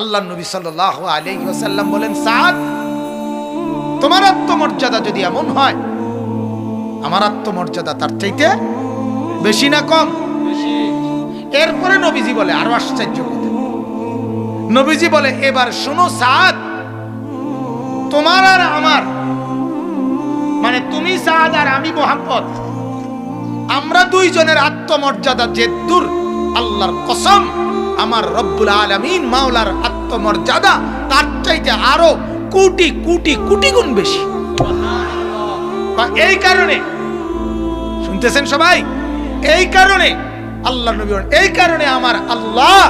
আল্লাহ নবী সাল্লাহ আলাইহি ওয়াসাল্লাম বলেন, সাদ, তোমার আত্মমর্যাদা যদি এমন হয়, আমার আত্মমর্যাদা তার চাইতে বেশি না কম? এরপরে নবীজি বলে, আরও আশ্চর্য নবীজি বলে, এবার শোনো, সাদ, তোমার আর আমার মানে তুমি সাদ আর আমি মোহাম্মদ, আমরা দুইজনের আত্মমর্যাদা যে দূর, আল্লাহর কসম আমার রব্বুল আলামিন মাওলার আত্মমর্যাদা তার চাইতে আরও কোটি কোটি কোটি গুণ বেশি। এই কারণে, শুনতেছেন সবাই? এই কারণে আল্লাহ নবী এই কারণে আমার আল্লাহ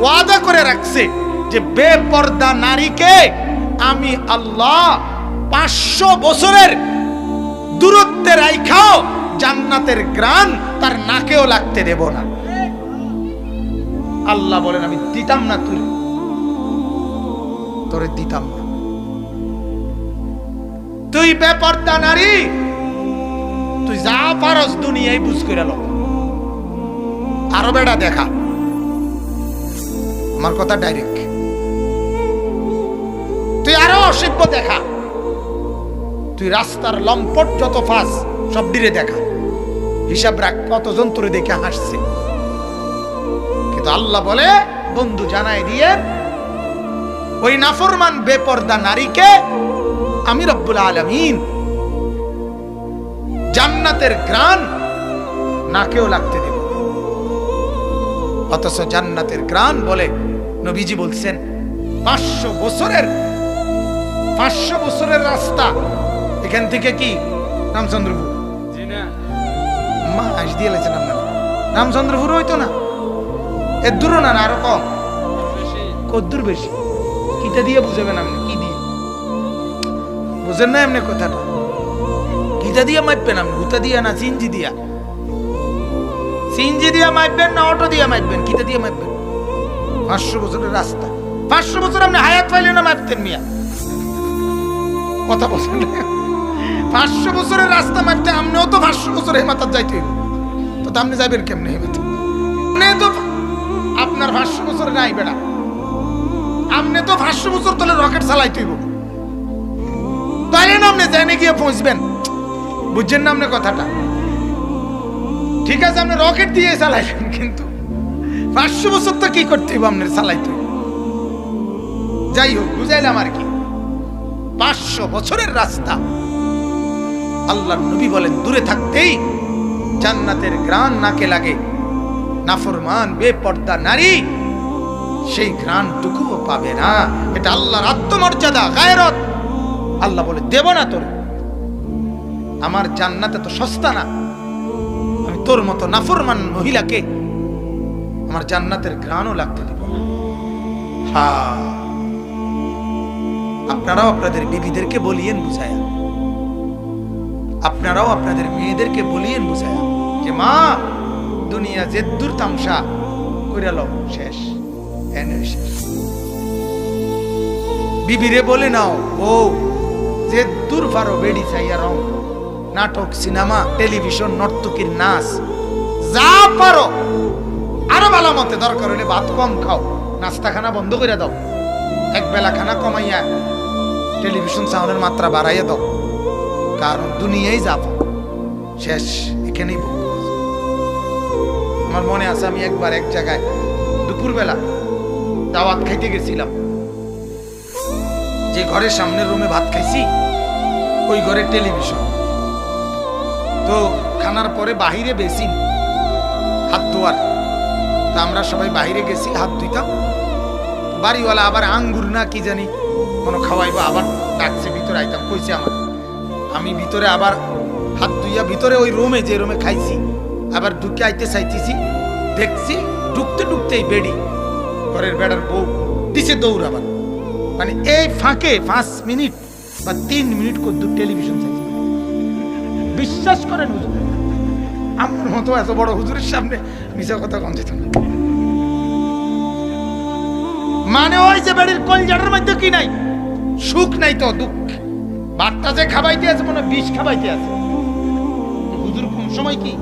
ওয়াদা করে রাখছে যে বেপর্দা নারীকে আমি আল্লাহ পাঁচশো বছরের দূরত্বে রাইখাও জান্নাতের গ্রান তার নাকেও লাগতে দেব না। আল্লাহ বলেন, আমি দিতাম না তুই। তোরে দিতাম না। তুই বেপর্দা নারী! তুই যা পারস দুনিয়ায় বুঝ করে লো আরও বেড়া দেখা। আমার কথা ডাইরেক্ট। তুই আরও অসভ্য দেখা। তুই রাস্তার লম্পট যত ফাঁস, সব ডিরে দেখা। হিসাব রাখ, কতজন তোরে দেখে হাসছে। কিন্তু আল্লাহ বলে বন্ধু জানাই দিয়ে ওই নাফরমান বেপর্দা নারীকে আমি রব্বুল আলমিন জান্নাতের গ্রান নাকেও লাগতে দেব। অথচ জান্নাতের গ্রান বলে নবীজি বলছেন পাঁচশো বছরের পাঁচশো বছরের রাস্তা। এখান থেকে কি? রামচন্দ্রপুর। মা আইস দিয়ে লেছেন আপনার। রামচন্দ্রপুর হইতো না। এর দূরও না না আরও কম। কদ্দূর বেশি। কিটা দিয়ে বুঝাবেন আপনি কি দিয়ে? বুঝেন না এমনি কথাটা। কিটা দিয়ে মাপবেন আপনি? হুতা দিয়া না সিনজি দিয়া? সিনজি দিয়া মাপবেন না অটো দিয়া মাপবেন কিটা দিয়ে মাপবেন পাঁচশো বছরের রাস্তা। পাঁচশো বছর আপনি হায়াত পাইলে না মাপতেন মিয়া? কথা বলছেন? পাঁচশো বছরের রাস্তা মাপতে আপনিও তো পাঁচশো বছর হেমাতার যাইতে তো আপনি যাবেন কেমনে হেমাতে আপনি তো আপনার পাঁচশো বছরে নাই বেড়া। আপনি তো পাঁচশো বছর তলে রকেট চালাইতে হইব। তাইলে না আপনি জেনে গিয়ে পৌঁছবেন? বুঝছেন না আপনি কথাটা? ঠিক আছে আপনি রকেট দিয়ে চালাইবেন কিন্তু। পাঁচশো বছর তো কি করতে হইব আপনার চালাইতে যাই হোক, বুঝাইলাম আর কি। পাঁচশো বছরের রাস্তা। আল্লাহ নবী বলেন, দূরে থাকতেই জান্নাতের গ্রান নাকে লাগে। নাফরমান, বেপর্দা নারী, সেই ঘ্রাণটুকুও পাবে না। এটা আল্লাহর আত্মমর্যাদা, গায়রত। আল্লাহ বলে, দেব না তোর। আমার জান্নাতে তো সস্তা না। আমি তোর মতো নাফরমান মহিলাকে আমার জান্নাতের ঘ্রাণও লাগতে দেব না। হা। আপনারাও আপনাদের বিবিদেরকে বলিয়েন বুঝায়া। আপনারাও আপনাদের মেয়েদেরকে বলিয়েন বুঝায়া যে, মা দুনিয়া যে দূর তামসা কইরাল শেষ বিবিরে বলে নাও ও যে দূর ফারো বেড়ি চাইয়া রং নাটক, সিনেমা, টেলিভিশন, নর্তকীর নাচ, যা পারো। আরও ভালো মতে দরকার হলে ভাত কম খাও নাস্তা খানা বন্ধ করে দাও। এক বেলা খানা কমাইয়া টেলিভিশন সাউন্ডের মাত্রা বাড়াইয়া দাও। কারণ দুনিয়াই যাব শেষ, এখানেই। আমার মনে আছে, আমি একবার এক জায়গায় দুপুরবেলা দাওয়াত খাইতে গেছিলাম। যে ঘরের সামনের রুমে ভাত খাইছি, ওই ঘরে টেলিভিশন। তো খানার পরে বাহিরে বেসিন, হাত ধোয়ার। তা আমরা সবাই বাইরে গেছি, হাত ধুইতাম। বাড়িওয়ালা আবার আঙ্গুর না কি জানি, কোনো খাওয়াইবো, আবার ডাকছে, ভিতরে আইতাম, কইছে আমার আমি ভিতরে আবার হাত ধুইয়া ভিতরে ওই রুমে, যে রুমে খাইছি আবার ঢুকে আইতে চাইতেছি, দেখছি ঢুকতে ঢুকতেই বেড়ি। ঘরের বেড়ার বউ দিছে দৌড় আবার মানে এই ফাঁকে পাঁচ মিনিট বা তিন মিনিট করতে টেলিভিশন চাইছি। বিশ্বাস করেন হুজুর আমার মতো এত বড় হুজুরের সামনে মিশা কথা কম যেত না। মানে ওই যে বাড়ির কলজাটার মধ্যে কি নাই? সুখ নাই তো, দুঃখ। ভাতটা যে খাবাইতে আছে, মনে বিষ খাবাইতে আছে। হুজুর, কোন সময় কি?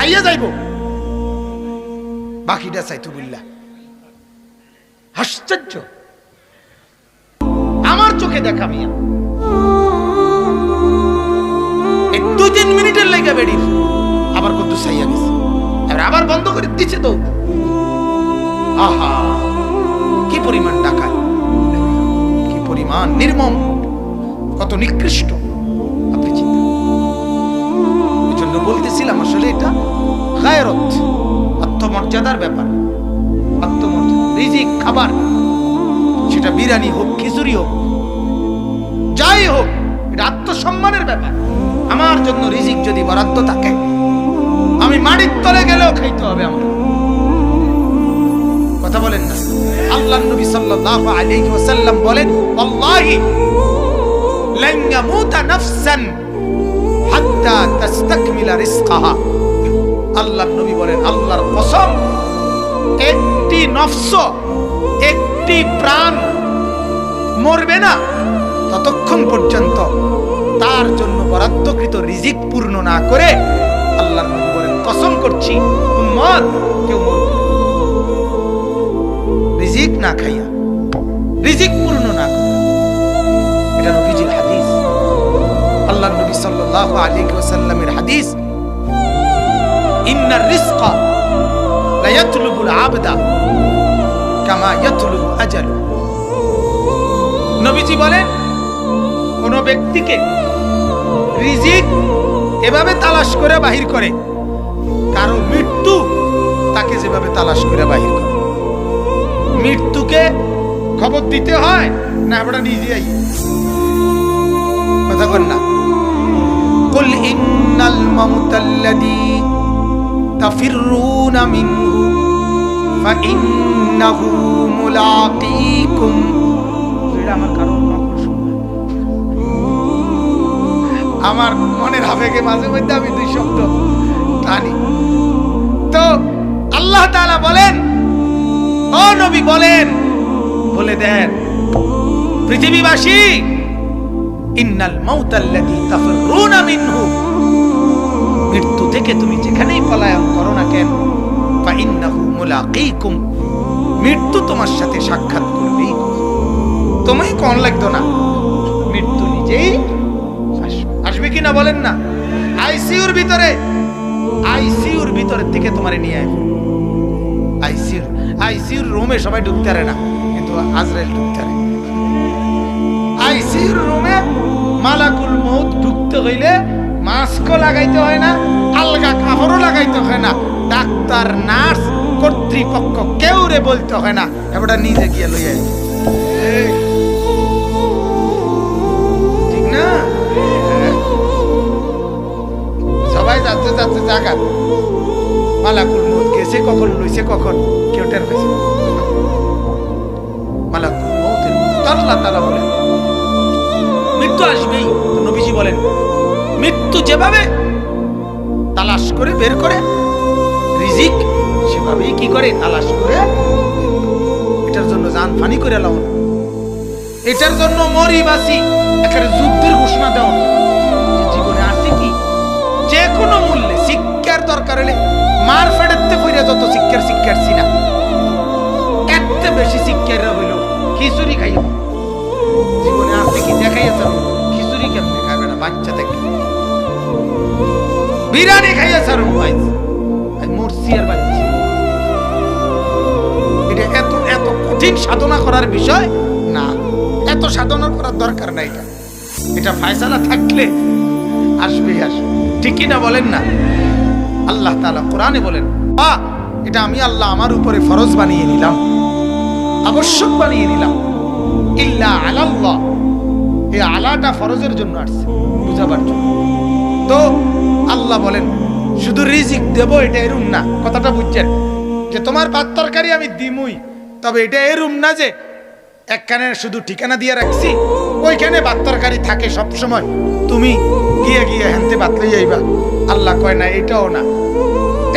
খাইয়ে যাইব। বাকিটা চাইতো বুল্লা আশ্চর্য। আমার চোখে দেখা মিয়া। দুই তিন মিনিটের লেগে বেরিয়ে আবার কত সাইয়া গেছে। এবার আবার বন্ধ করে দিচ্ছে তো। আহা, কি পরিমাণ ডাকায় কি পরিমাণ নির্মম। কত নিকৃষ্ট। আপনি জন্য বলতেছিলাম আসলে এটা গায়রত, আত্মমর্যাদার ব্যাপার। আত্মমর্যাদা খাবার, সেটা বিরিয়ানি হোক, খিচুড়ি হোক, যাই হোক, এটা আত্মসম্মানের ব্যাপার। আমার জন্য রিজিক যদি বরাদ্দ থাকে, আমি মাটির তলে গেলেও খাইতে হবে আমার। কথা বলেন না। আল্লাহ নবী সাল্লাল্লাহু আলাইহি ওয়াসাল্লাম বলেন, আল্লাহি লান ইয়ামুতা নাফসান আল্লাহ নবী বলেন, আল্লাহর কসম, একটি নফস, একটি প্রাণ মরবে না ততক্ষণ পর্যন্ত। তার জন্য বরাদ্দকৃত রিজিক পূর্ণ না করে আল্লাহ নবী বলেন, কসম করছি, উম্মত, কেউ রিজিক না খাইয়া। রিজিক পূর্ণ নবী সাল্লাল্লাহু আলাইহি ওয়াসাল্লামের হাদিস, ইন্নার রিজকা লা ইয়াতলুবুল আবদা কামা ইয়াতলুবু আজালু। নবীজি বলেন, কোন ব্যক্তিকে রিজিক এভাবে তালাশ করে বাহির করে, কারও মৃত্যু তাকে যেভাবে তালাশ করে বাহির করে। মৃত্যুকে খবর দিতে হয়, না আমরা নিজে কথা বল না। قل إن الموت الذي تفرون منه فإنه ملاقيكم এটা আমার কারণ নকল শুনবে। আমার মনের আবেগে মাঝে মধ্যে আমি দুই শব্দ টানি তো আল্লাহ তাআলা বলেন ও নবী বলেন বলে দেন পৃথিবীবাসী ইন্নাল মাউতাল্লাযী তাফরুনা মিনহু। মৃত্যু থেকে তুমি যেখানেই পলায়ন করো না কেন, ফা ইন্নাহু মুলাকীকুম। মৃত্যু তোমার সাথে সাক্ষাৎ করবেই তোমায় কোন লাগতো না? মৃত্যু নিজেই আসবে কিনা বলেন না? আইসিইউর ভিতরে, আইসিইউর ভিতরের থেকে তোমারে নিয়ে আসবে আইসিইউর আইসিইউর রুমে সবাই ঢুকতে পারে না, কিন্তু আজরাইল ঢুকতে পারে। আইসিইউর রুমে মালাকুল মউত ঢুকতে হইলে মাস্কও লাগাইতে হয় না, আলগা কাপড়ও লাগাইতে হয় না। ডাক্তার, নার্স কর্তৃপক্ষ কেউ রে বলতে হয় না, এবারটা নিজে গিয়ে লইয়া ঠিক না। সবাই যাচ্ছে যাচ্ছে জায়গা মালাকুল মউত গেছে কখন, লইছে কখন, কেউ টের পেয়েছে মালাকুল মউতের মতো, আল্লাহ তাআলা বলেন মৃত্যু আসবেই। নবীজি বলেন, মৃত্যু যেভাবে তালাশ করে বের করে, রিজিক সেভাবেই কি করে তালাশ করে? এটার জন্য জান ফানি করে লাও। এটার জন্য মরি বাসি একেবারে যুদ্ধের ঘোষণা দেওয়া জীবনে আছে কি? যে কোনো মূল্যে শিক্ষার দরকার হলে মার ফেডেতে ফিরে যত শিক্ষার শিক্ষার এত বেশি শিক্ষার হইল, খিচুড়ি খাইব জীবনে আছে কি দেখাইয়াছে খিচুড়ি খাবে না বাচ্চা থেকে? বিরিয়ানি খাইয়াছে আর ভাই। মরছি আর বাচ্চা। এটা এত এত কঠিন সাধনা করার বিষয় না। এত সাধনা করার দরকার নাই এটা। এটা ফায়সালা থাকলে আসবে আসবে। ঠিক কি না বলেন না? আল্লাহ তাআলা কোরআনে বলেন বা এটা আমি আল্লাহ আমার উপরে ফরজ বানিয়ে নিলাম। আবশ্যক বানিয়ে নিলাম। ইল্লা আলাল্লাহ। এই আলাটা ফরজের জন্য আসছে, বুঝাবার জন্য। তো আল্লাহ বলেন, শুধু রিজিক দেব, এটা এরুম না। কথাটা বুঝছেন? যে তোমার ভাত তরকারি আমি দিমুই, তবে এটা এরুম না যে একখানে শুধু ঠিকানা দিয়ে রাখছি, ওইখানে ভাত তরকারি থাকে সব সময় তুমি গিয়ে গিয়ে হেনতে ভাত লই যাইবা। আল্লাহ কয়, না, এটাও না।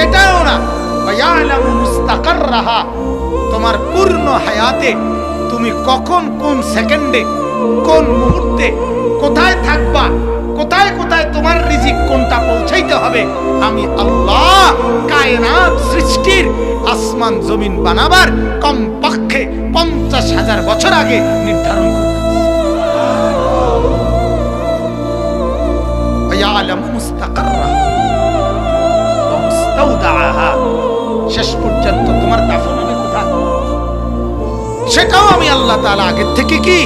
এটাও না। তোমার পূর্ণ হায়াতে তুমি কখন কোন সেকেন্ডে কোন মুহূর্তে কোথায় থাকবা, কোথায় কোথায় তোমার রিজিক কোনটা পৌঁছাইতে হবে, আমি আল্লাহ কায়নাত সৃষ্টির আসমান জমিন বানাবার কমপক্ষে পঞ্চাশ হাজার বছর আগে নির্ধারণ শেষ পর্যন্ত সেটাও আমি আল্লাহ তাআলা আগের থেকে কি।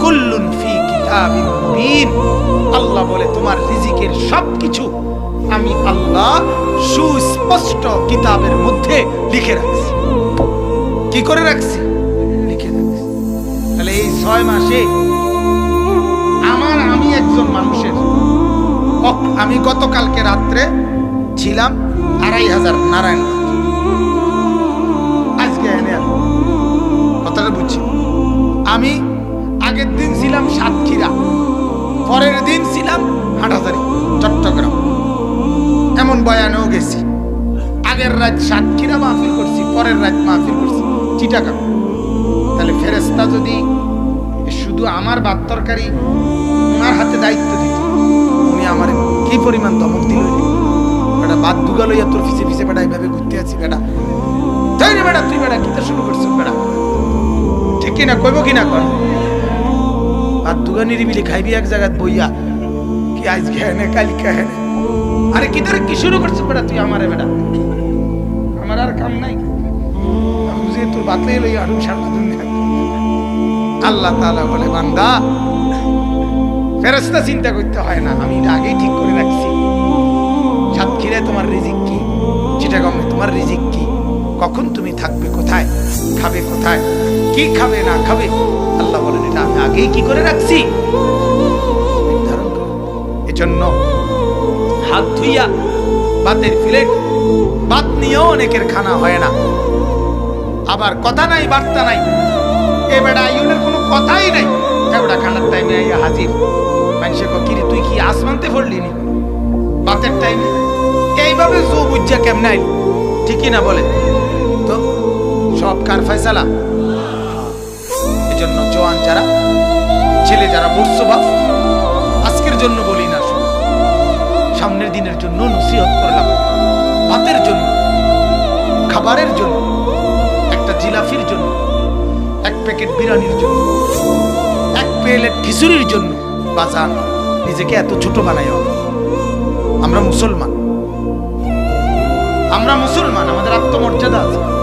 কুল্লুন ফি কিতাবিন মুবিন। আল্লাহ বলে, তোমার রিজিকের সবকিছু আমি আল্লাহ সুস্পষ্ট কিতাবের মধ্যে লিখে রাখছি। কি করে রাখছি? লিখে রাখছি। তাহলে এই ছয় মাসে আমার আমি একজন মানুষের আমি গতকালকে রাত্রে ছিলাম আড়াই হাজার নারায়ণ কথাটা বুঝছি। আমি আগের দিন ছিলাম সাতক্ষীরা, পরের দিন ছিলাম হাটাজারি, চট্টগ্রাম। এমন বয়ানেও গেছি। আগের রাত সাতক্ষীরা মাহফিল করছি, পরের রাত মাহফিল করছি চিটাকা তাহলে ফেরেস্তা যদি শুধু আমার বাদ তরকারি ওনার হাতে দায়িত্ব দিত, উনি আমার কি পরিমাণ ধমক দিল বেটা, বাদ দুগা লইয়া তোর পিছে পিছে বেটা এইভাবে ঘুরতে আছি, বেটা। তাই বেটা, তুই বেটা, কিতা শুরু করছিস বেটা? কিনা কইব কিনা কর বাদ দুগা নিরিবিলি খাইবি এক জায়গায় বইয়া। কি আজকে হেনে কালিকা হেনে। আরে কি তোর কি শুরু করছিস বেটা তুই আমারে বেটা? আমার আর কাম নাই। বুঝি তোর বাতলাই লইয়া আরও সারা দুনিয়া আল্লাহ তাআলা বলে বান্দা ফেরেস্তা চিন্তা করতে হয় না আমি এটা আগেই ঠিক করে রাখছি। সাতক্ষীরায় তোমার রিজিক কি? চিটাগঙ্গে তোমার রিজিক কি? কখন তুমি থাকবে কোথায়? খাবে কোথায়? কি খাবে, না খাবে? আল্লাহ বলেন, এটা আমি আগেই কি করে রাখছি? এজন্য হাত ধুইয়া বাতের প্লেট ভাত নিয়েও অনেকের খানা হয় না। আবার কথা নাই, বার্তা নাই। এ বেটা আইনের কোনো কথাই নাই। এবড়া খানার টাইমে আইয়া হাজির। মানুষে কিরে, তুই কি আসমানতে পড়লি নি? বাতের টাইমে এইভাবে জো বুঝা কেমনে ঠিকই না বলে। কার ফয়সালা। এজন্য জওয়ান যারা, ছেলে যারা বাপ আজকের জন্য বলি না শুধু সামনের দিনের জন্য নসিহত করলাম। ভাতের জন্য, খাবারের জন্য, একটা জিলাফির জন্য, এক প্যাকেট বিরিয়ানির জন্য, এক প্লেট খিচুড়ির জন্য বাজান নিজেকে এত ছোট না। আমরা মুসলমান। আমরা মুসলমান, আমাদের আত্মমর্যাদা আছে।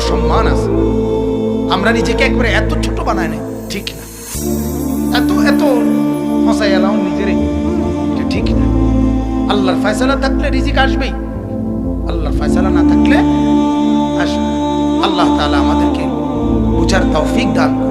আত্মসম্মান আছে আমরা নিজেকে একবারে এত ছোট বানায় নাই, ঠিক না? এত এত হসাই এলাম নিজেরে ঠিক না। আল্লাহর ফয়সালা থাকলে রিজিক আসবেই। আল্লাহর ফয়সালা না থাকলে আসবে আল্লাহ তালা আমাদেরকে বুঝার তৌফিক দান করুন।